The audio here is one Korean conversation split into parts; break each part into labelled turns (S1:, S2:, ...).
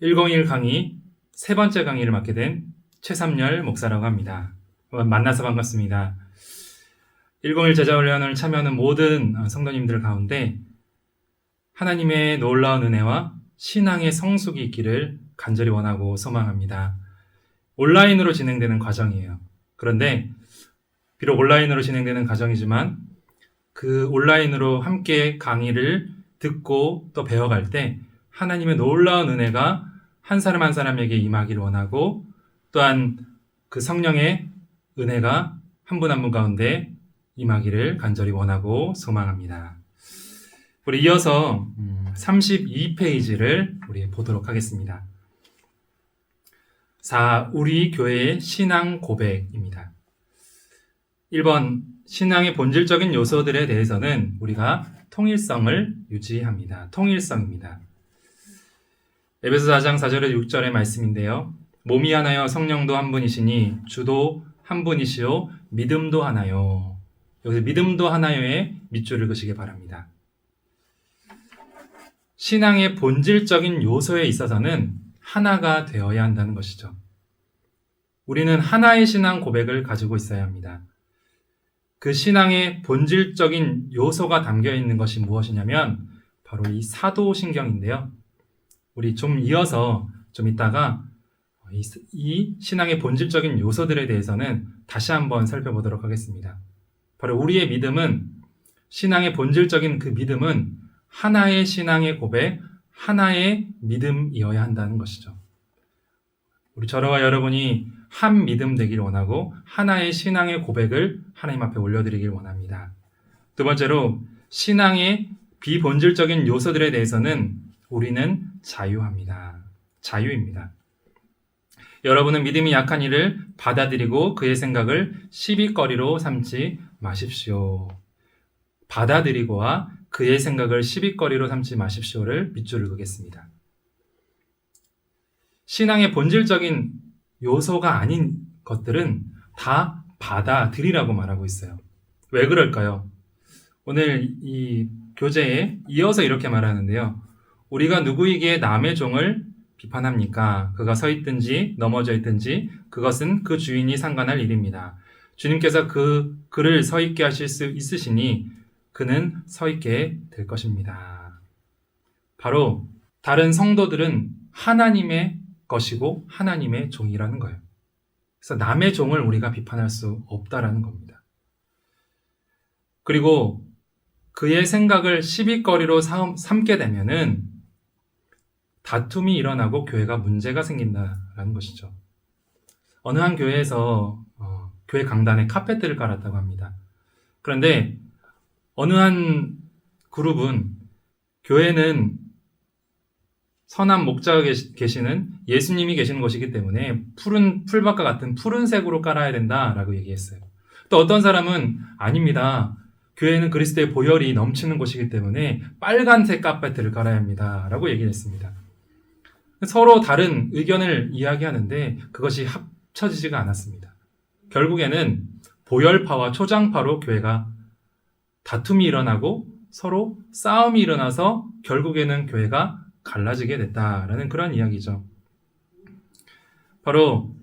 S1: 101 강의 세 번째 강의를 맡게 된 최삼열 목사라고 합니다. 어, 만나서 반갑습니다. 101 제자훈련을 참여하는 모든 어, 성도님들 가운데 하나님의 놀라운 은혜와 신앙의 성숙이 있기를 간절히 원하고 소망합니다. 온라인으로 진행되는 과정이에요. 그런데 비록 온라인으로 진행되는 과정이지만 그 온라인으로 함께 강의를 듣고 또 배워갈 때 하나님의 놀라운 은혜가 한 사람 한 사람에게 임하기를 원하고 또한 그 성령의 은혜가 한 분 한 분 가운데 임하기를 간절히 원하고 소망합니다. 우리 이어서 32페이지를 우리 보도록 하겠습니다. 4. 우리 교회의 신앙 고백입니다. 1번 신앙의 본질적인 요소들에 대해서는 우리가 통일성을 유지합니다. 통일성입니다. 에베소 4장 4절에 6절의 말씀인데요. 몸이 하나요 성령도 한 분이시니 주도 한 분이시요 믿음도 하나요. 여기서 믿음도 하나요의 밑줄을 그시기 바랍니다. 신앙의 본질적인 요소에 있어서는 하나가 되어야 한다는 것이죠. 우리는 하나의 신앙 고백을 가지고 있어야 합니다. 그 신앙의 본질적인 요소가 담겨 있는 것이 무엇이냐면 바로 이 사도신경인데요. 우리 좀 이어서 좀 이따가 이, 이 신앙의 본질적인 요소들에 대해서는 다시 한번 살펴보도록 하겠습니다. 바로 우리의 믿음은 신앙의 본질적인 그 믿음은 하나의 신앙의 고백, 하나의 믿음이어야 한다는 것이죠. 우리 저와 여러분이 한 믿음 되기를 원하고 하나의 신앙의 고백을 하나님 앞에 올려드리길 원합니다. 두 번째로 신앙의 비본질적인 요소들에 대해서는 우리는 자유합니다. 자유입니다. 여러분은 믿음이 약한 이를 받아들이고 그의 생각을 시비거리로 삼지 마십시오. 받아들이고와 그의 생각을 시비거리로 삼지 마십시오를 밑줄을 그겠습니다. 신앙의 본질적인 요소가 아닌 것들은 다 받아들이라고 말하고 있어요. 왜 그럴까요? 오늘 이 교재에 이어서 이렇게 말하는데요. 우리가 누구에게 남의 종을 비판합니까? 그가 서 있든지 넘어져 있든지 그것은 그 주인이 상관할 일입니다. 주님께서 그 그를 서 있게 하실 수 있으시니 그는 서 있게 될 것입니다. 바로 다른 성도들은 하나님의 것이고 하나님의 종이라는 거예요. 그래서 남의 종을 우리가 비판할 수 없다라는 겁니다. 그리고 그의 생각을 시비거리로 삼게 되면은 다툼이 일어나고 교회가 문제가 생긴다라는 것이죠. 어느 한 교회에서 어, 교회 강단에 카페트를 깔았다고 합니다. 그런데 어느 한 그룹은 교회는 선한 목자가 계시는 예수님이 계시는 곳이기 때문에 푸른 풀밭과 같은 푸른색으로 깔아야 된다라고 얘기했어요. 또 어떤 사람은 아닙니다. 교회는 그리스도의 보혈이 넘치는 곳이기 때문에 빨간색 카페트를 깔아야 합니다라고 얘기를 했습니다. 서로 다른 의견을 이야기하는데 그것이 합쳐지지가 않았습니다. 결국에는 보혈파와 초장파로 교회가 다툼이 일어나고 서로 싸움이 일어나서 결국에는 교회가 갈라지게 됐다라는 그런 이야기죠. 바로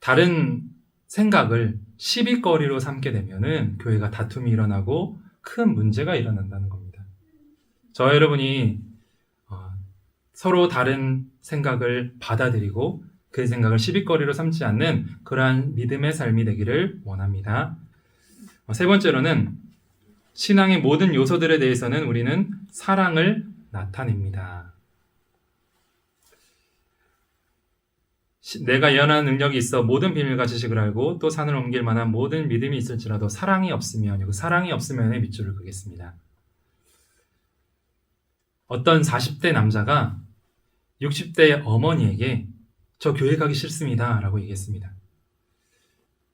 S1: 다른 생각을 시비거리로 삼게 되면은 교회가 다툼이 일어나고 큰 문제가 일어난다는 겁니다. 저 여러분이 어, 서로 다른 생각을 받아들이고 그 생각을 시비거리로 삼지 않는 그러한 믿음의 삶이 되기를 원합니다. 어, 세 번째로는 신앙의 모든 요소들에 대해서는 우리는 사랑을 나타냅니다. 내가 예언하는 능력이 있어 모든 비밀과 지식을 알고 또 산을 옮길 만한 모든 믿음이 있을지라도 사랑이 없으면 그 사랑이 없으면의 밑줄을 그겠습니다. 어떤 40대 남자가 60대 어머니에게 저 교회 가기 싫습니다 라고 얘기했습니다.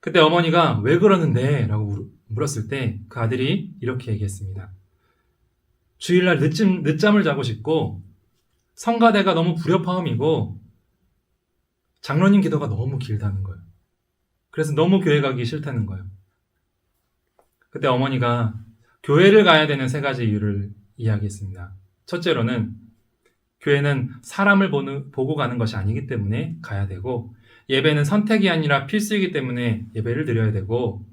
S1: 그때 어머니가 왜 그러는데? 라고 물었을 때 그 아들이 이렇게 얘기했습니다. 주일날 늦잠, 늦잠을 자고 싶고 성가대가 너무 불협화음이고 장로님 기도가 너무 길다는 거예요. 그래서 너무 교회 가기 싫다는 거예요. 그때 어머니가 교회를 가야 되는 세 가지 이유를 이야기했습니다. 첫째로는 교회는 사람을 보는, 보고 가는 것이 아니기 때문에 가야 되고 예배는 선택이 아니라 필수이기 때문에 예배를 드려야 되고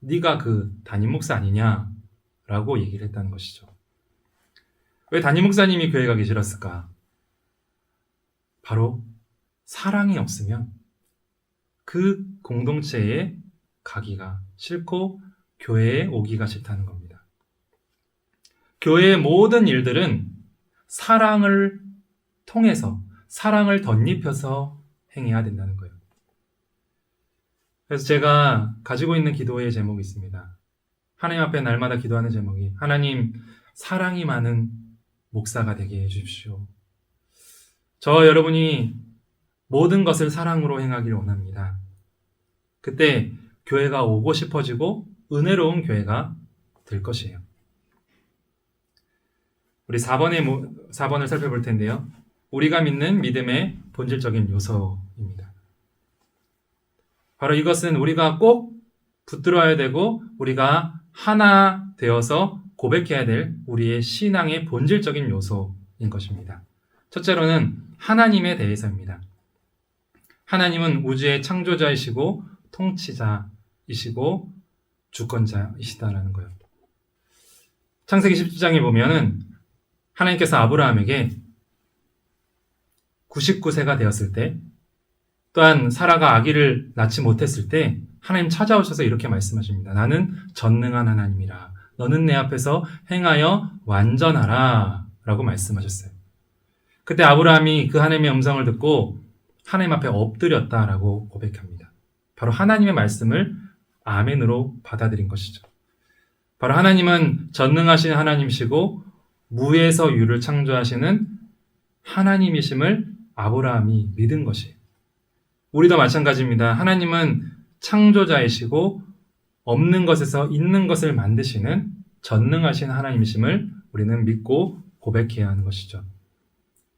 S1: 네가 그 담임 목사 아니냐라고 얘기를 했다는 것이죠. 왜 담임 목사님이 교회 가기 싫었을까? 바로 사랑이 없으면 그 공동체에 가기가 싫고 교회에 오기가 싫다는 겁니다. 교회의 모든 일들은 사랑을 통해서 사랑을 덧입혀서 행해야 된다는 거예요. 그래서 제가 가지고 있는 기도의 제목이 있습니다. 하나님 앞에 날마다 기도하는 제목이 하나님 사랑이 많은 목사가 되게 해주십시오. 저 여러분이 모든 것을 사랑으로 행하기를 원합니다. 그때 교회가 오고 싶어지고 은혜로운 교회가 될 것이에요. 우리 4번의 4번을 살펴볼 텐데요. 우리가 믿는 믿음의 본질적인 요소입니다. 바로 이것은 우리가 꼭 붙들어야 되고 우리가 하나 되어서 고백해야 될 우리의 신앙의 본질적인 요소인 것입니다. 첫째로는 하나님에 대해서입니다. 하나님은 우주의 창조자이시고 통치자이시고 주권자이시다라는 거예요. 창세기 17장에 보면은 하나님께서 아브라함에게 99세가 되었을 때 또한 사라가 아기를 낳지 못했을 때 하나님 찾아오셔서 이렇게 말씀하십니다. 나는 전능한 하나님이라. 너는 내 앞에서 행하여 완전하라. 라고 말씀하셨어요. 그때 아브라함이 그 하나님의 음성을 듣고 하나님 앞에 엎드렸다라고 고백합니다. 바로 하나님의 말씀을 아멘으로 받아들인 것이죠. 바로 하나님은 전능하신 하나님이시고 무에서 유를 창조하시는 하나님이심을 아브라함이 믿은 것이에요. 우리도 마찬가지입니다. 하나님은 창조자이시고 없는 것에서 있는 것을 만드시는 전능하신 하나님이심을 우리는 믿고 고백해야 하는 것이죠.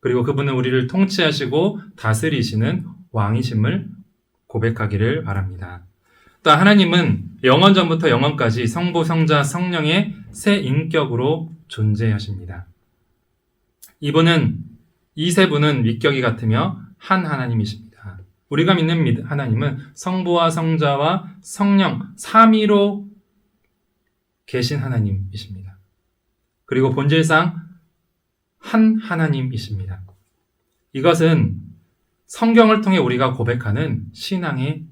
S1: 그리고 그분은 우리를 통치하시고 다스리시는 왕이심을 고백하기를 바랍니다. 또 하나님은 영원 전부터 영원까지 성부, 성자, 성령의 새 인격으로 존재하십니다. 이분은 이 세 분은 위격이 같으며 한 하나님이십니다. 우리가 믿는 하나님은 성부와 성자와 성령 삼위로 계신 하나님이십니다. 그리고 본질상 한 하나님이십니다. 이것은 성경을 통해 우리가 고백하는 신앙의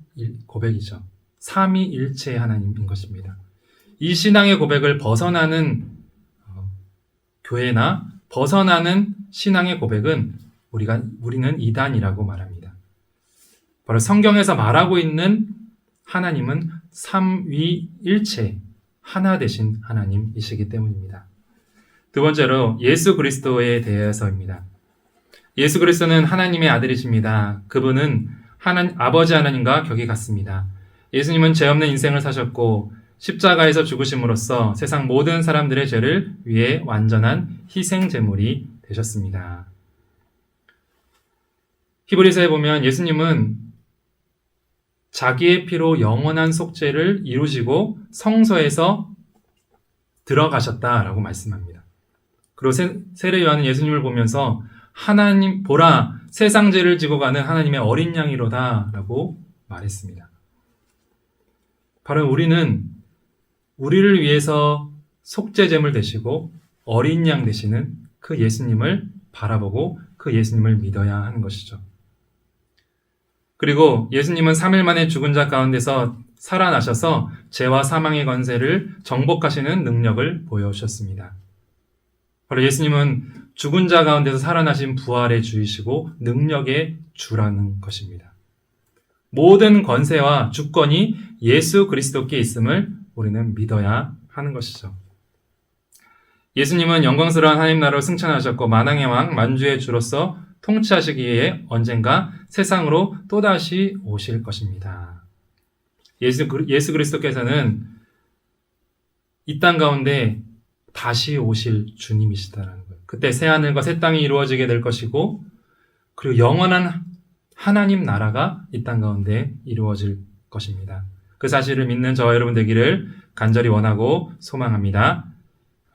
S1: 고백이죠. 삼위일체의 하나님인 것입니다. 이 신앙의 고백을 벗어나는 어, 교회나 벗어나는 신앙의 고백은 우리가 우리는 이단이라고 말합니다. 바로 성경에서 말하고 있는 하나님은 삼위일체 하나 되신 하나님이시기 때문입니다. 두 번째로 예수 그리스도에 대해서입니다. 예수 그리스도는 하나님의 아들이십니다. 그분은 하나, 아버지 하나님과 격이 같습니다. 예수님은 죄 없는 인생을 사셨고 십자가에서 죽으심으로써 세상 모든 사람들의 죄를 위해 완전한 희생 제물이 되셨습니다. 히브리서에 보면 예수님은 자기의 피로 영원한 속죄를 이루시고 성서에서 들어가셨다라고 말씀합니다. 그리고 세례 요한은 예수님을 보면서 하나님 보라 세상 죄를 지고 가는 하나님의 어린 양이로다라고 말했습니다. 바로 우리는 우리를 위해서 속죄제물 되시고 어린 양 되시는 그 예수님을 바라보고 그 예수님을 믿어야 하는 것이죠. 그리고 예수님은 3일 만에 죽은 자 가운데서 살아나셔서 죄와 사망의 권세를 정복하시는 능력을 보여주셨습니다. 바로 예수님은 죽은 자 가운데서 살아나신 부활의 주이시고 능력의 주라는 것입니다. 모든 권세와 주권이 예수 그리스도께 있음을 우리는 믿어야 하는 것이죠. 예수님은 영광스러운 하나님 나라로 승천하셨고 만왕의 왕 만주의 주로서 통치하시기에 언젠가 세상으로 또다시 오실 것입니다. 예수, 예수 그리스도께서는 이 땅 가운데 다시 오실 주님이시다라는 거예요. 그때 새 하늘과 새 땅이 이루어지게 될 것이고, 그리고 영원한 하나님 나라가 이 땅 가운데 이루어질 것입니다. 그 사실을 믿는 저와 여러분 되기를 간절히 원하고 소망합니다.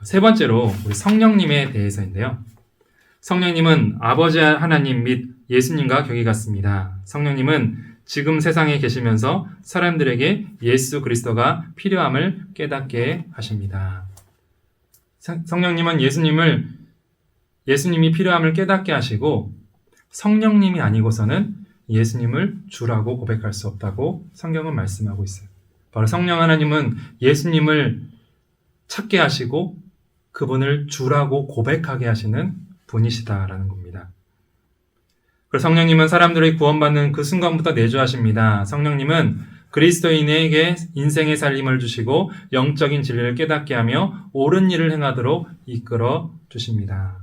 S1: 세 번째로 우리 성령님에 대해서인데요. 성령님은 아버지 하나님 및 예수님과 격이 같습니다. 성령님은 지금 세상에 계시면서 사람들에게 예수 그리스도가 필요함을 깨닫게 하십니다. 성- 성령님은 예수님을 예수님이 필요함을 깨닫게 하시고 성령님이 아니고서는 예수님을 주라고 고백할 수 없다고 성경은 말씀하고 있어요. 바로 성령 하나님은 예수님을 찾게 하시고 그분을 주라고 고백하게 하시는 분이시다라는 겁니다. 그래서 성령님은 사람들이 구원받는 그 순간부터 내주하십니다. 성령님은 그리스도인에게 인생의 살림을 주시고 영적인 진리를 깨닫게 하며 옳은 일을 행하도록 이끌어 주십니다.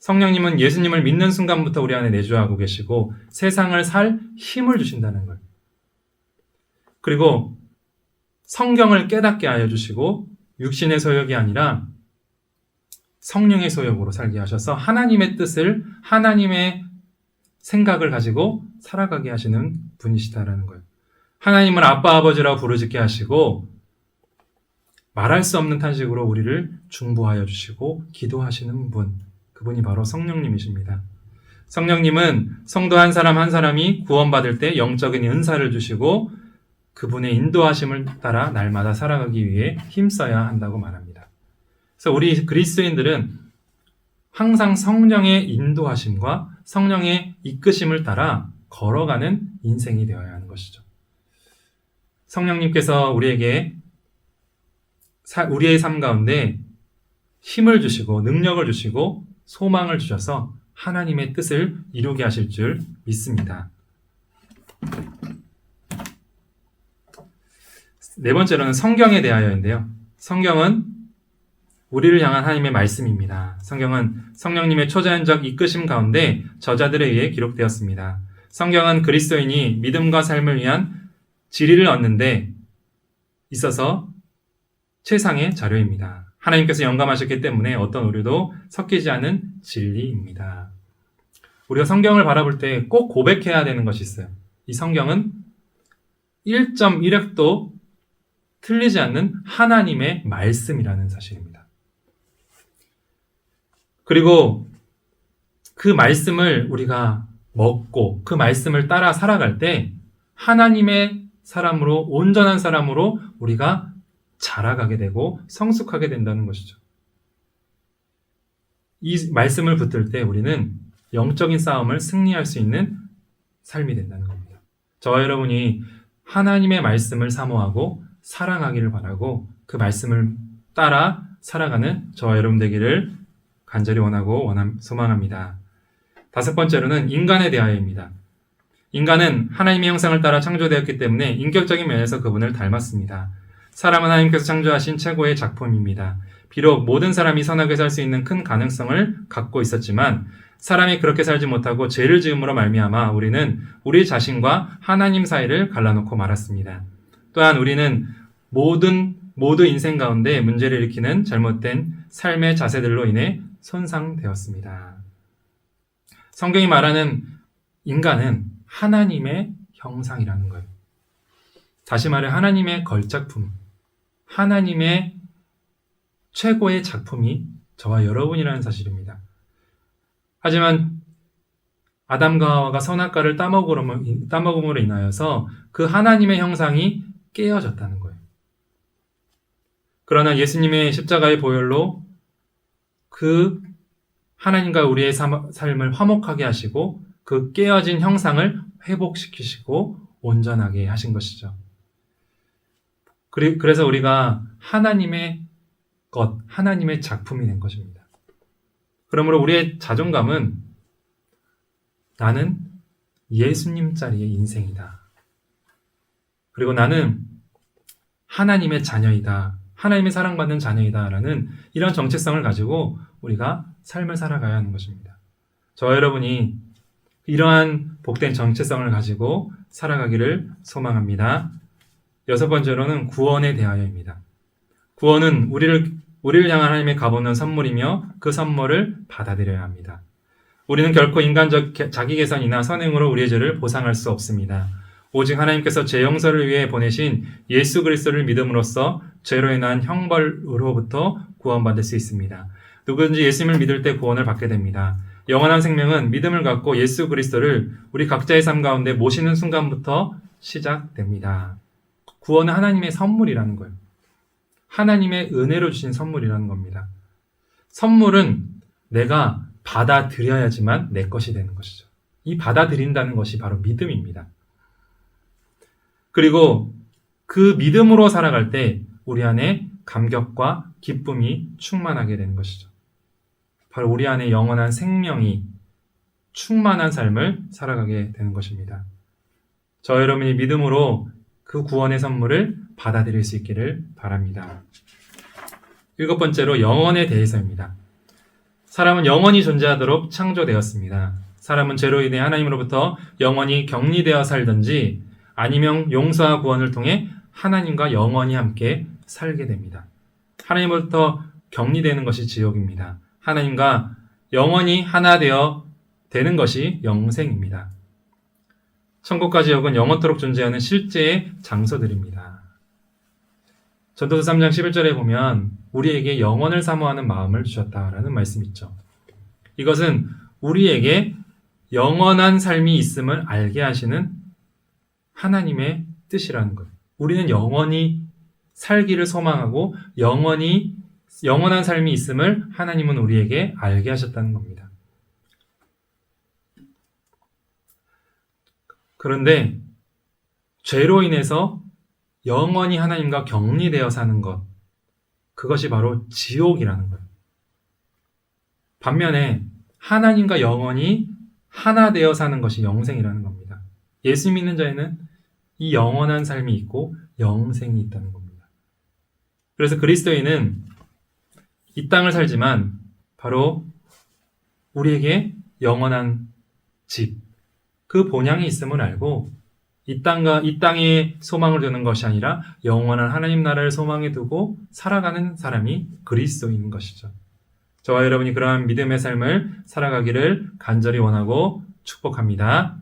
S1: 성령님은 예수님을 믿는 순간부터 우리 안에 내주하고 계시고 세상을 살 힘을 주신다는 걸. 그리고 성경을 깨닫게 하여 주시고 육신의 소욕이 아니라 성령의 소욕으로 살게 하셔서 하나님의 뜻을 하나님의 생각을 가지고 살아가게 하시는 분이시다라는 거예요. 하나님을 아빠 아버지라고 부르짖게 하시고 말할 수 없는 탄식으로 우리를 중보하여 주시고 기도하시는 분 그분이 바로 성령님이십니다. 성령님은 성도 한 사람 한 사람이 구원받을 때 영적인 은사를 주시고 그분의 인도하심을 따라 날마다 살아가기 위해 힘써야 한다고 말합니다. 그래서 우리 그리스도인들은 항상 성령의 인도하심과 성령의 이끄심을 따라 걸어가는 인생이 되어야 하는 것이죠. 성령님께서 우리에게 사- 우리의 삶 가운데 힘을 주시고 능력을 주시고 소망을 주셔서 하나님의 뜻을 이루게 하실 줄 믿습니다. 네 번째로는 성경에 대하여인데요. 성경은 우리를 향한 하나님의 말씀입니다. 성경은 성령님의 초자연적 이끄심 가운데 저자들에 의해 기록되었습니다. 성경은 그리스도인이 믿음과 삶을 위한 지리를 얻는데 있어서 최상의 자료입니다. 하나님께서 영감하셨기 때문에 어떤 오류도 섞이지 않은 진리입니다. 우리가 성경을 바라볼 때 꼭 고백해야 되는 것이 있어요. 이 성경은 1.1획도 틀리지 않는 하나님의 말씀이라는 사실입니다. 그리고 그 말씀을 우리가 먹고 그 말씀을 따라 살아갈 때 하나님의 사람으로 온전한 사람으로 우리가 자라가게 되고 성숙하게 된다는 것이죠. 이 말씀을 붙들 때 우리는 영적인 싸움을 승리할 수 있는 삶이 된다는 겁니다. 저와 여러분이 하나님의 말씀을 사모하고 사랑하기를 바라고 그 말씀을 따라 살아가는 저와 여러분 되기를 간절히 원하고 원함, 소망합니다. 다섯 번째로는 인간에 대하여입니다. 인간은 하나님의 형상을 따라 창조되었기 때문에 인격적인 면에서 그분을 닮았습니다. 사람은 하나님께서 창조하신 최고의 작품입니다. 비록 모든 사람이 선하게 살 수 있는 큰 가능성을 갖고 있었지만 사람이 그렇게 살지 못하고 죄를 지음으로 말미암아 우리는 우리 자신과 하나님 사이를 갈라놓고 말았습니다. 또한 우리는 모든 모두 인생 가운데 문제를 일으키는 잘못된 삶의 자세들로 인해 손상되었습니다. 성경이 말하는 인간은 하나님의 형상이라는 거예요. 다시 말해 하나님의 걸작품, 하나님의 최고의 작품이 저와 여러분이라는 사실입니다. 하지만 아담과 하와가 선악과를 따먹음으로, 인하여서 그 하나님의 형상이 깨어졌다는 거예요. 그러나 예수님의 십자가의 보혈로 그 하나님과 우리의 삶- 삶을 화목하게 하시고 그 깨어진 형상을 회복시키시고 온전하게 하신 것이죠. 그래서 우리가 하나님의 것, 하나님의 작품이 된 것입니다. 그러므로 우리의 자존감은 나는 예수님짜리의 인생이다. 그리고 나는 하나님의 자녀이다. 하나님의 사랑받는 자녀이다 라는 이런 정체성을 가지고 우리가 삶을 살아가야 하는 것입니다. 저와 여러분이 이러한 복된 정체성을 가지고 살아가기를 소망합니다. 여섯 번째로는 구원에 대하여입니다. 구원은 우리를 우리를 향한 하나님의 가보는 선물이며 그 선물을 받아들여야 합니다. 우리는 결코 인간적 개- 자기 계산이나 선행으로 우리의 죄를 보상할 수 없습니다. 오직 하나님께서 제 용서를 위해 보내신 예수 그리스도를 믿음으로써 죄로 인한 형벌으로부터 구원받을 수 있습니다. 누구든지 예수님을 믿을 때 구원을 받게 됩니다. 영원한 생명은 믿음을 갖고 예수 그리스도를 우리 각자의 삶 가운데 모시는 순간부터 시작됩니다. 구원은 하나님의 선물이라는 거예요. 하나님의 은혜로 주신 선물이라는 겁니다. 선물은 내가 받아들여야지만 내 것이 되는 것이죠. 이 받아들인다는 것이 바로 믿음입니다. 그리고 그 믿음으로 살아갈 때 우리 안에 감격과 기쁨이 충만하게 되는 것이죠. 바로 우리 안에 영원한 생명이 충만한 삶을 살아가게 되는 것입니다. 저 여러분이 믿음으로 그 구원의 선물을 받아들일 수 있기를 바랍니다. 일곱 번째로 영원에 대해서입니다. 사람은 영원히 존재하도록 창조되었습니다. 사람은 죄로 인해 하나님으로부터 영원히 격리되어 살든지 아니면 용서와 구원을 통해 하나님과 영원히 함께 살게 됩니다. 하나님으로부터 격리되는 것이 지옥입니다. 하나님과 영원히 하나 되어 되는 것이 영생입니다. 천국과 지옥은 영원토록 존재하는 실제의 장소들입니다. 전도서 3장 11절에 보면 우리에게 영원을 사모하는 마음을 주셨다라는 말씀이 있죠. 이것은 우리에게 영원한 삶이 있음을 알게 하시는 하나님의 뜻이라는 거예요. 우리는 영원히 살기를 소망하고 영원히 영원한 삶이 있음을 하나님은 우리에게 알게 하셨다는 겁니다. 그런데 죄로 인해서 영원히 하나님과 격리되어 사는 것, 그것이 바로 지옥이라는 거예요. 반면에 하나님과 영원히 하나 되어 사는 것이 영생이라는 겁니다. 예수 믿는 자에는 이 영원한 삶이 있고 영생이 있다는 겁니다. 그래서 그리스도인은 이 땅을 살지만 바로 우리에게 영원한 집, 그 본향이 있음을 알고 이 땅과 이 땅에 소망을 두는 것이 아니라 영원한 하나님 나라를 소망에 두고 살아가는 사람이 그리스도인 것이죠. 저와 여러분이 그러한 믿음의 삶을 살아가기를 간절히 원하고 축복합니다.